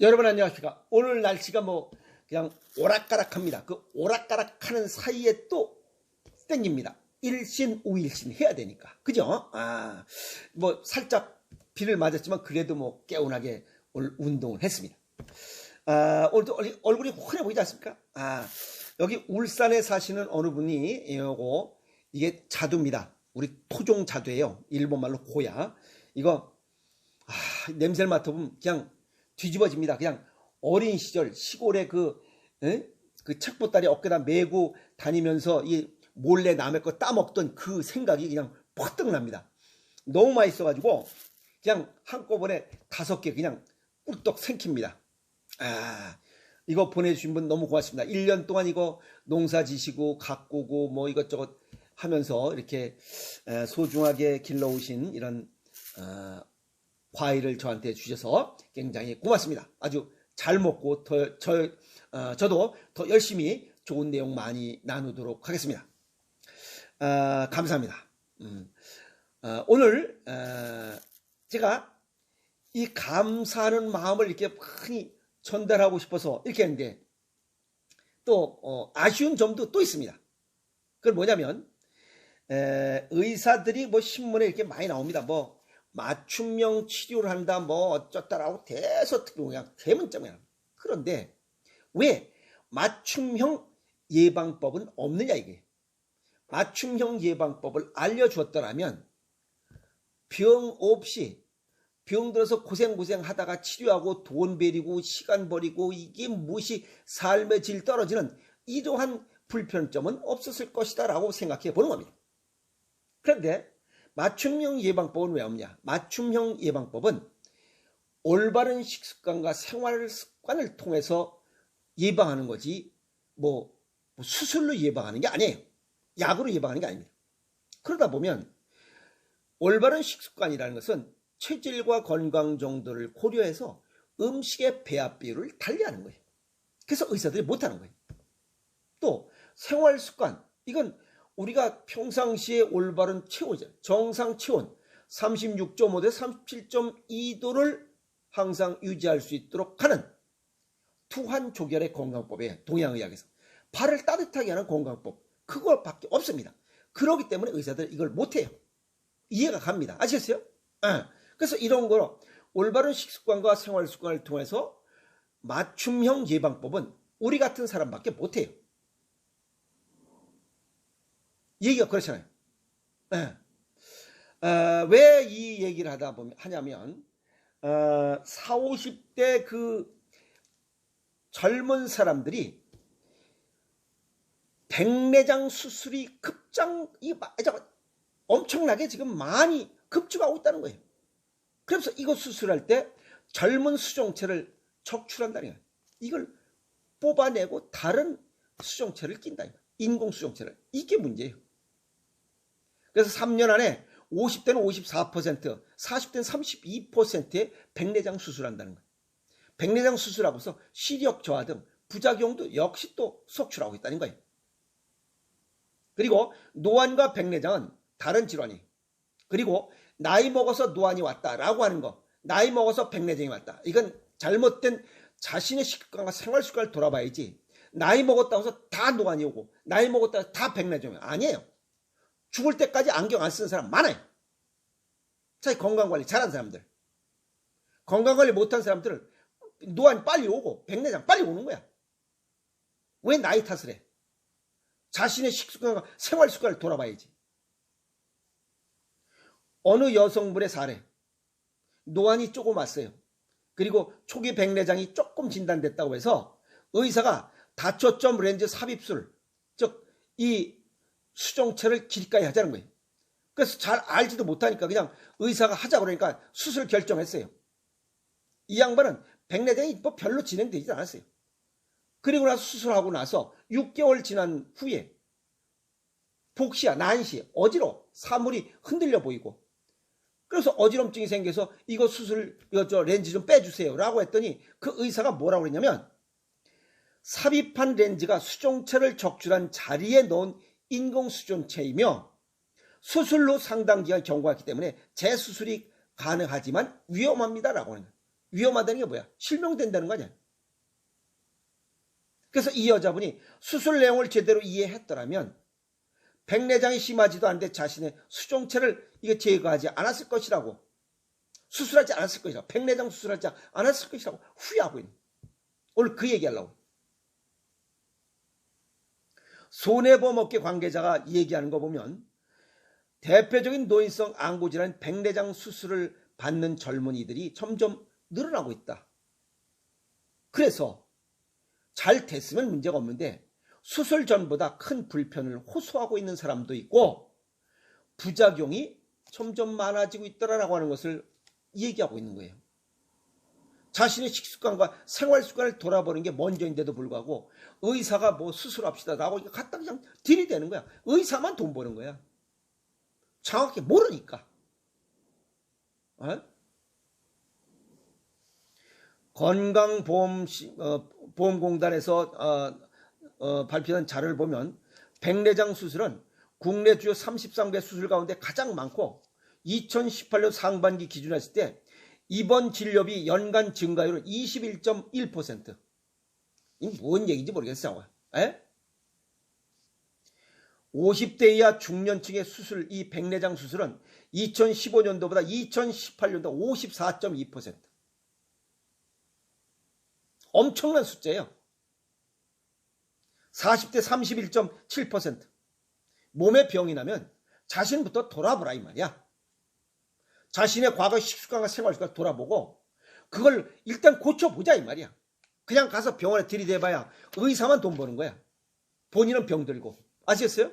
여러분 안녕하십니까. 오늘 날씨가 뭐 그냥 오락가락합니다. 그 오락가락하는 사이에 또 땡깁니다. 일신 우일신 해야 되니까. 그죠? 아, 뭐 살짝 비를 맞았지만 그래도 뭐 개운하게 오늘 운동을 했습니다. 아, 오늘도 얼- 얼굴이 환해 보이지 않습니까? 아, 여기 울산에 사시는 어느 분이 요거 이게 자두입니다. 우리 토종 자두예요. 일본말로 고야. 이거 아, 냄새를 맡아보면 그냥 뒤집어집니다. 그냥 어린 시절 시골에 그, 에? 그 책보따리 어깨다 메고 다니면서 이 몰래 남의 거 따먹던 그 생각이 그냥 퍼뜩 납니다. 너무 맛있어가지고 그냥 한꺼번에 다섯 개 그냥 꿀떡 생깁니다. 아, 이거 보내주신 분 너무 고맙습니다. 1년 동안 이거 농사 지시고 가꾸고 뭐 이것저것 하면서 이렇게 에, 소중하게 길러오신 이런 어, 과일을 저한테 주셔서 굉장히 고맙습니다. 아주 잘 먹고 더, 저, 어, 저도 더 열심히 좋은 내용 많이 나누도록 하겠습니다. 어, 감사합니다. 음, 어, 오늘 어, 제가 이 감사하는 마음을 이렇게 많이 전달하고 싶어서 이렇게 했는데 또 어, 아쉬운 점도 또 있습니다. 그건 뭐냐면 에, 의사들이 뭐 신문에 이렇게 많이 나옵니다. 뭐 맞춤형 치료를 한다 뭐 어쩌다라고 대서 특히 그냥 대문짝이야. 그런데 왜 맞춤형 예방법은 없느냐 이게. 맞춤형 예방법을 알려주었더라면 병 없이 병 들어서 고생고생 하다가 치료하고 돈 베리고 시간 버리고 이게 무엇이 삶의 질 떨어지는 이러한 불편점은 없었을 것이다 라고 생각해 보는 겁니다. 그런데 맞춤형 예방법은 왜 없냐? 맞춤형 예방법은 올바른 식습관과 생활 습관을 통해서 예방하는 거지 뭐 수술로 예방하는 게 아니에요. 약으로 예방하는 게 아닙니다. 그러다 보면 올바른 식습관이라는 것은 체질과 건강 정도를 고려해서 음식의 배합 비율을 달리하는 거예요. 그래서 의사들이 못하는 거예요. 또 생활 습관 이건 우리가 평상시에 올바른 체온이죠. 정상 체온 36.5 대 37.2도를 항상 유지할 수 있도록 하는 투한 조결의 건강법에 동양의학에서 발을 따뜻하게 하는 건강법 그거밖에 없습니다. 그렇기 때문에 의사들 이걸 못해요. 이해가 갑니다. 아시겠어요? 예. 그래서 이런 거로 올바른 식습관과 생활 습관을 통해서 맞춤형 예방법은 우리 같은 사람밖에 못해요. 얘기가 그렇잖아요. 예. 어, 왜이 얘기를 하다 보면 하냐면 어, 4, 50대 그 젊은 사람들이 백내장 수술이 급장 이 엄청나게 지금 많이 급증하고 있다는 거예요. 그래서 이거 수술할 때 젊은 수정체를 적출한다는 거예요. 이걸 뽑아내고 다른 수정체를 낀다. 인공 수정체를. 이게 문제예요. 그래서 3년 안에 50대는 54%, 40대는 32%의 백내장 수술한다는 거예요. 백내장 수술하고서 시력 저하 등 부작용도 역시 또 속출하고 있다는 거예요. 그리고 노안과 백내장은 다른 질환이에요. 그리고 나이 먹어서 노안이 왔다라고 하는 거, 나이 먹어서 백내장이 왔다. 이건 잘못된 자신의 식습관과 생활 습관을 돌아봐야지. 나이 먹었다고 해서 다 노안이 오고, 나이 먹었다고 해서 다 백내장이 아니에요. 죽을 때까지 안경 안 쓰는 사람 많아요. 자기 건강관리 잘하는 사람들. 건강관리 못한 사람들은 노안 빨리 오고 백내장 빨리 오는 거야. 왜 나이 탓을 해? 자신의 식습관과 생활 습관을 돌아봐야지. 어느 여성분의 사례. 노안이 조금 왔어요. 그리고 초기 백내장이 조금 진단됐다고 해서 의사가 다초점 렌즈 삽입술, 즉 이 수정체를 길까지 하자는 거예요. 그래서 잘 알지도 못하니까 그냥 의사가 하자 그러니까 수술 결정했어요. 이 양반은 백내장이 뭐 별로 진행되지 않았어요. 그리고 나서 수술하고 나서 6개월 지난 후에 복시야, 난시, 어지러, 사물이 흔들려 보이고 그래서 어지럼증이 생겨서 이거 수술, 이거 저 렌즈 좀 빼주세요. 라고 했더니 그 의사가 뭐라고 그랬냐면 삽입한 렌즈가 수정체를 적출한 자리에 넣은 인공 수정체이며 수술로 상당 기간 경과했기 때문에 재수술이 가능하지만 위험합니다라고 하는 거예요. 위험하다는 게 뭐야? 실명된다는 거 아니야? 그래서 이 여자분이 수술 내용을 제대로 이해했더라면 백내장이 심하지도 않은데 자신의 수종체를 이게 제거하지 않았을 것이라고 수술하지 않았을 것이라고 백내장 수술하지 않았을 것이라고 후회하고 있는 오늘 그 얘기하려고 손해보험업계 관계자가 얘기하는 거 보면 대표적인 노인성 안구질환 백내장 수술을 받는 젊은이들이 점점 늘어나고 있다. 그래서 잘 됐으면 문제가 없는데 수술 전보다 큰 불편을 호소하고 있는 사람도 있고 부작용이 점점 많아지고 있더라라고 하는 것을 얘기하고 있는 거예요. 자신의 식습관과 생활 습관을 돌아보는 게 먼저인데도 불구하고 의사가 뭐 수술합시다라고 갖다 그냥 들이대는 거야. 의사만 돈 버는 거야. 정확히 모르니까. 어? 건강보험공단에서 어, 어, 발표한 자료를 보면 백내장 수술은 국내 주요 33개 수술 가운데 가장 많고 2018년 상반기 기준으로 했을 때 입원 진료비 연간 증가율은 21.1%. 이게 뭔 얘기인지 모르겠어요. 에? 50대 이하 중년층의 수술, 이 백내장 수술은 2015년도보다 2018년도 54.2%. 엄청난 숫자예요. 40대 31.7%. 몸에 병이 나면 자신부터 돌아보라 이 말이야. 자신의 과거 식습관과 생활 습관 돌아보고 그걸 일단 고쳐보자 이 말이야. 그냥 가서 병원에 들이대봐야 의사만 돈 버는 거야. 본인은 병들고. 아시겠어요?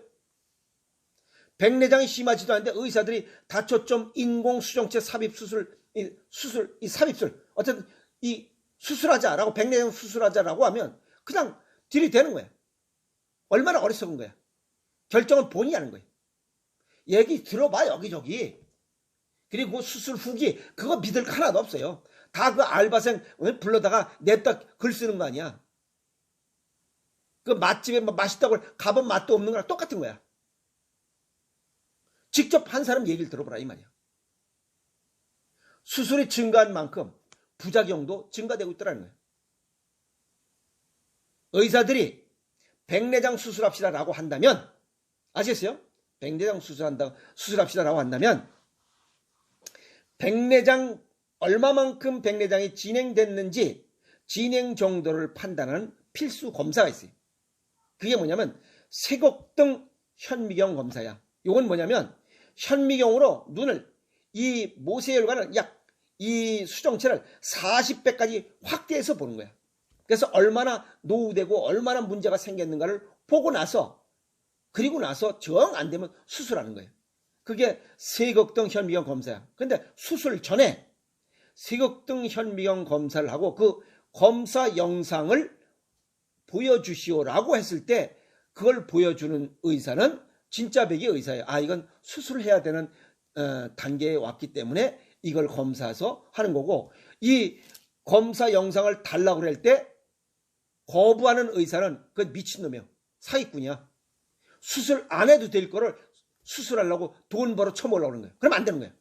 백내장이 심하지도 않은데 의사들이 다초점 인공 수정체 삽입 수술, 이 수술, 이 삽입술, 어쨌든 이 수술하자라고 백내장 수술하자라고 하면 그냥 들이대는 거야. 얼마나 어리석은 거야. 결정은 본인이 하는 거야. 얘기 들어봐 여기저기. 그리고 수술 후기 그거 믿을 거 하나도 없어요. 다 그 알바생 불러다가 냅다 글 쓰는 거 아니야. 그 맛집에 뭐 맛있다고 가본 맛도 없는 거랑 똑같은 거야. 직접 한 사람 얘기를 들어보라 이 말이야. 수술이 증가한 만큼 부작용도 증가되고 있더라는 거예요. 의사들이 백내장 수술합시다라고 한다면 아시겠어요? 백내장 수술한다 수술합시다라고 한다면 백내장 얼마만큼 백내장이 진행됐는지 진행 정도를 판단하는 필수 검사가 있어요. 그게 뭐냐면 세곡등 현미경 검사야. 이건 뭐냐면 현미경으로 눈을 이 모세혈관을 약 이 수정체를 40배까지 확대해서 보는 거야. 그래서 얼마나 노후되고 얼마나 문제가 생겼는가를 보고 나서 그리고 나서 정 안 되면 수술하는 거예요. 그게 세극등 현미경 검사야. 근데 수술 전에 세극등 현미경 검사를 하고 그 검사 영상을 보여주시오라고 했을 때 그걸 보여주는 의사는 진짜 백의 의사예요. 아 이건 수술해야 되는 어, 단계에 왔기 때문에 이걸 검사해서 하는 거고 이 검사 영상을 달라고 할 때 거부하는 의사는 그 미친놈이야. 사기꾼이야. 수술 안 해도 될 거를 수술하려고 돈 벌어 처먹으려고 하는 거예요. 그럼 안 되는 거예요.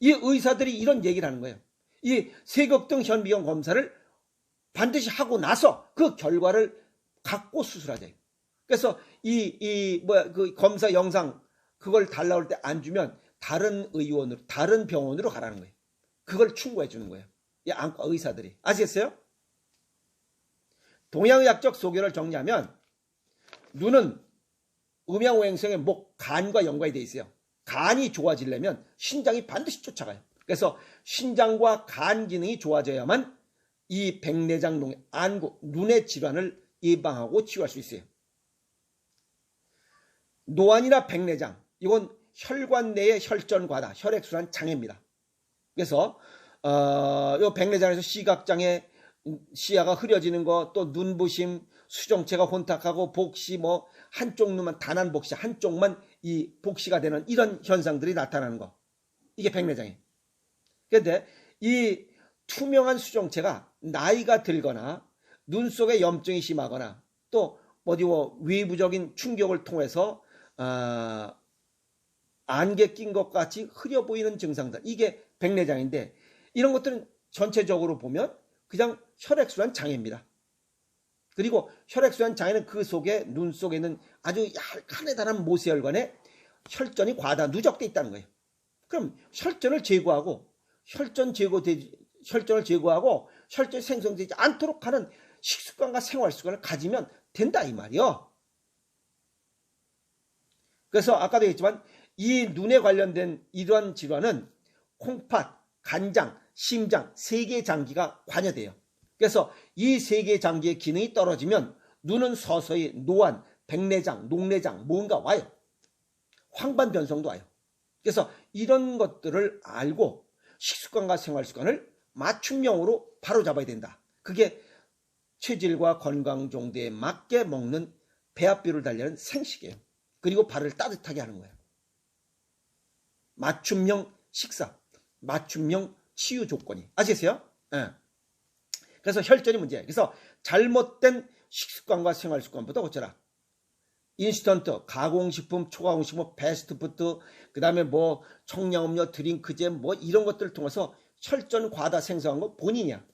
이 의사들이 이런 얘기를 하는 거예요. 이 세극등 현미경 검사를 반드시 하고 나서 그 결과를 갖고 수술하자. 그래서 이, 이, 뭐야, 그 검사 영상 그걸 달라고 할 때 안 주면 다른 의원으로, 다른 병원으로 가라는 거예요. 그걸 충고해 주는 거예요. 이 안과 의사들이. 아시겠어요? 동양의학적 소견을 정리하면 눈은 음양오행성의 목, 간과 연관이 되어 있어요. 간이 좋아지려면 신장이 반드시 쫓아가요. 그래서 신장과 간 기능이 좋아져야만 이 백내장 안구, 눈의 질환을 예방하고 치유할 수 있어요. 노안이나 백내장, 이건 혈관 내의 혈전 과다, 혈액순환 장애입니다. 그래서 어, 요 백내장에서 시각장애, 시야가 흐려지는 거, 또 눈부심, 수정체가 혼탁하고 복시 뭐 한쪽 눈만 단한 복시 한쪽만 이 복시가 되는 이런 현상들이 나타나는 거. 이게 백내장이에요. 그런데 이 투명한 수정체가 나이가 들거나 눈 속에 염증이 심하거나 또 어디 뭐 외부적인 충격을 통해서 어, 안개 낀 것 같이 흐려 보이는 증상들 이게 백내장인데 이런 것들은 전체적으로 보면 그냥 혈액순환 장애입니다. 그리고 혈액순환 장애는 그 속에 눈 속에 있는 아주 얄카네다란 모세혈관에 혈전이 과다 누적돼 있다는 거예요. 그럼 혈전을 제거하고 혈전 제거되 혈전을 제거하고 혈전이 생성되지 않도록 하는 식습관과 생활 습관을 가지면 된다 이 말이요. 그래서 아까도 얘기했지만 이 눈에 관련된 이러한 질환은 콩팥, 간장, 심장 세 개의 장기가 관여돼요. 그래서 이 세 개의 장기의 기능이 떨어지면 눈은 서서히 노안, 백내장, 녹내장 뭔가 와요. 황반 변성도 와요. 그래서 이런 것들을 알고 식습관과 생활 습관을 맞춤형으로 바로 잡아야 된다. 그게 체질과 건강 정도에 맞게 먹는 배합비를 달리는 생식이에요. 그리고 발을 따뜻하게 하는 거예요. 맞춤형 식사, 맞춤형 치유 조건이. 아시겠어요? 네. 그래서 혈전이 문제예요. 그래서 잘못된 식습관과 생활 습관부터 고쳐라. 인스턴트, 가공식품, 초가공식품, 패스트푸드, 그 다음에 뭐 청량음료, 드링크제 뭐 이런 것들을 통해서 혈전 과다 생성한 거 본인이야.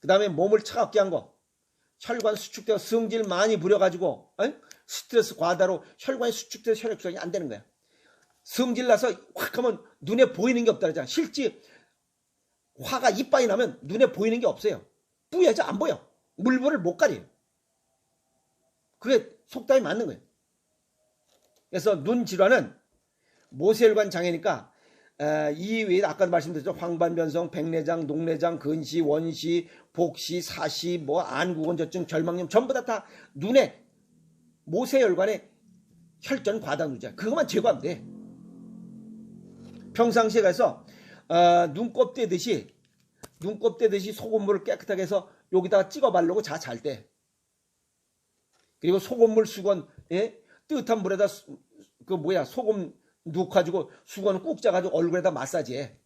그 다음에 몸을 차갑게 한 거. 혈관 수축되어 성질 많이 부려가지고 어? 스트레스 과다로 혈관이 수축돼서 혈액 순환이 안 되는 거야. 성질 나서 확 하면 눈에 보이는 게 없다 그러잖아. 실제 화가 이빨이 나면 눈에 보이는 게 없어요. 뿌여져 안 보여. 물불을 못 가려요. 그게 속담이 맞는 거예요. 그래서 눈 질환은 모세혈관 장애니까 이 외에 아까도 말씀드렸죠. 황반변성, 백내장, 녹내장, 근시, 원시, 복시, 사시, 뭐 안구건조증, 결막염 전부 다, 다 눈에 모세혈관에 혈전 과다 누자 그것만 제거하면 돼. 평상시에 가서 어, 눈곱 떼듯이 눈곱 떼듯이 소금물을 깨끗하게 해서 여기다가 찍어 바르고 자 잘 때. 그리고 소금물 수건 예? 뜨뜻한 물에다 그 뭐야 소금 넣어 가지고 수건을 꾹 짜가지고 얼굴에다 마사지해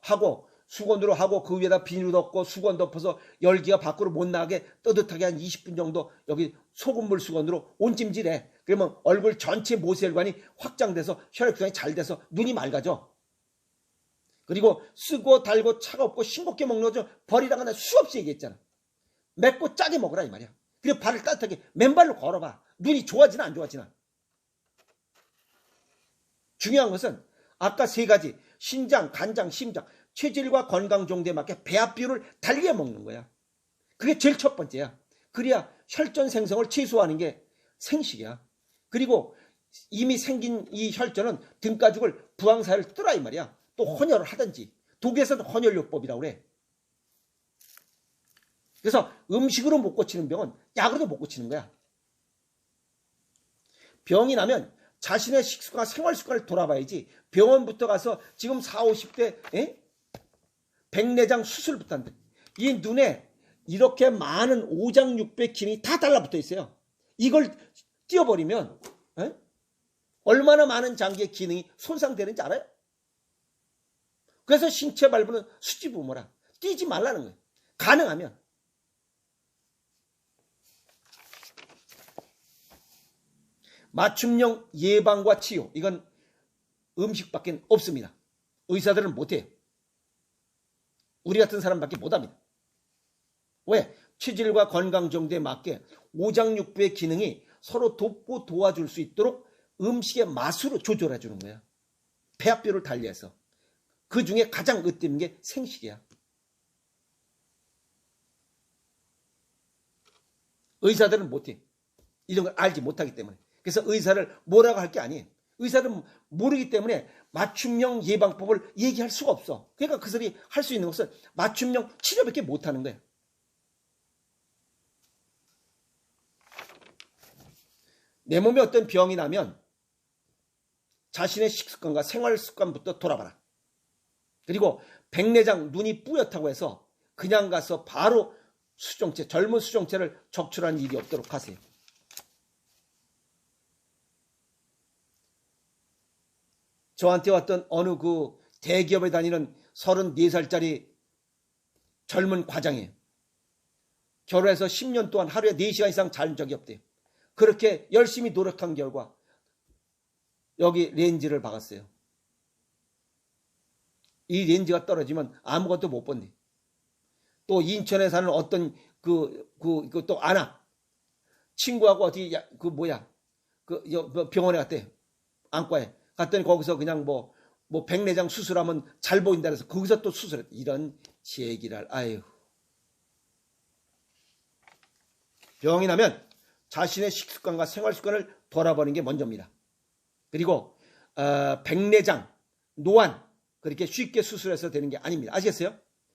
하고 수건으로 하고 그 위에다 비닐 덮고 수건 덮어서 열기가 밖으로 못 나게 따뜻하게 한 20분 정도 여기 소금물 수건으로 온찜질해. 그러면 얼굴 전체 모세혈관이 확장돼서 혈액순환이 잘 돼서 눈이 맑아져. 그리고 쓰고 달고 차갑고 싱겁게 먹는 거죠. 버리라고 나 수없이 얘기했잖아. 맵고 짜게 먹으라 이 말이야. 그리고 발을 따뜻하게 맨발로 걸어봐. 눈이 좋아지나 안 좋아지나. 중요한 것은 아까 세 가지 신장, 간장, 심장, 체질과 건강 정도에 맞게 배합 비율을 달리게 먹는 거야. 그게 제일 첫 번째야. 그래야 혈전 생성을 최소화하는 게 생식이야. 그리고 이미 생긴 이 혈전은 등가죽을 부항사를 뜨라 이 말이야. 또 헌혈을 하든지 독일에서는 헌혈요법이라고 그래. 그래서 음식으로 못 고치는 병은 약으로도 못 고치는 거야. 병이 나면 자신의 식습관, 생활 습관을 돌아봐야지 병원부터 가서 지금 4, 50대 에? 백내장 수술부터 한대. 이 눈에 이렇게 많은 오장육백 기능이 다 달라붙어 있어요. 이걸 띄워버리면 에? 얼마나 많은 장기의 기능이 손상되는지 알아요? 그래서 신체 발부는 수지부모라. 뛰지 말라는 거예요. 가능하면. 맞춤형 예방과 치유 이건 음식밖에 없습니다. 의사들은 못해요. 우리 같은 사람밖에 못합니다. 왜? 체질과 건강 정도에 맞게 오장육부의 기능이 서로 돕고 도와줄 수 있도록 음식의 맛으로 조절해 주는 거야. 배합비를 달리해서. 그 중에 가장 으뜸인 게 생식이야. 의사들은 못해. 이런 걸 알지 못하기 때문에. 그래서 의사를 뭐라고 할 게 아니에요. 의사는 모르기 때문에 맞춤형 예방법을 얘기할 수가 없어. 그러니까 그들이 할 수 있는 것은 맞춤형 치료밖에 못하는 거예요. 내 몸에 어떤 병이 나면 자신의 식습관과 생활 습관부터 돌아봐라. 그리고 백내장 눈이 뿌옇다고 해서 그냥 가서 바로 수정체, 젊은 수정체를 적출하는 일이 없도록 하세요. 저한테 왔던 어느 그 대기업에 다니는 34살짜리 젊은 과장이에요. 결혼해서 10년 동안 하루에 4시간 이상 잔 적이 없대요. 그렇게 열심히 노력한 결과 여기 렌즈를 박았어요. 이 렌즈가 떨어지면 아무것도 못 본대. 또 인천에 사는 어떤 그, 그, 그 또 아나. 친구하고 어디, 야, 그 뭐야. 그 여- 그 병원에 갔대. 안과에. 갔더니 거기서 그냥 뭐, 뭐 백내장 수술하면 잘 보인다 그래서 거기서 또 수술했다. 이런 제기랄, 아유. 병이 나면 자신의 식습관과 생활 습관을 돌아보는 게 먼저입니다. 그리고 어, 백내장, 노안 그렇게 쉽게 수술해서 되는 게 아닙니다. 아시겠어요?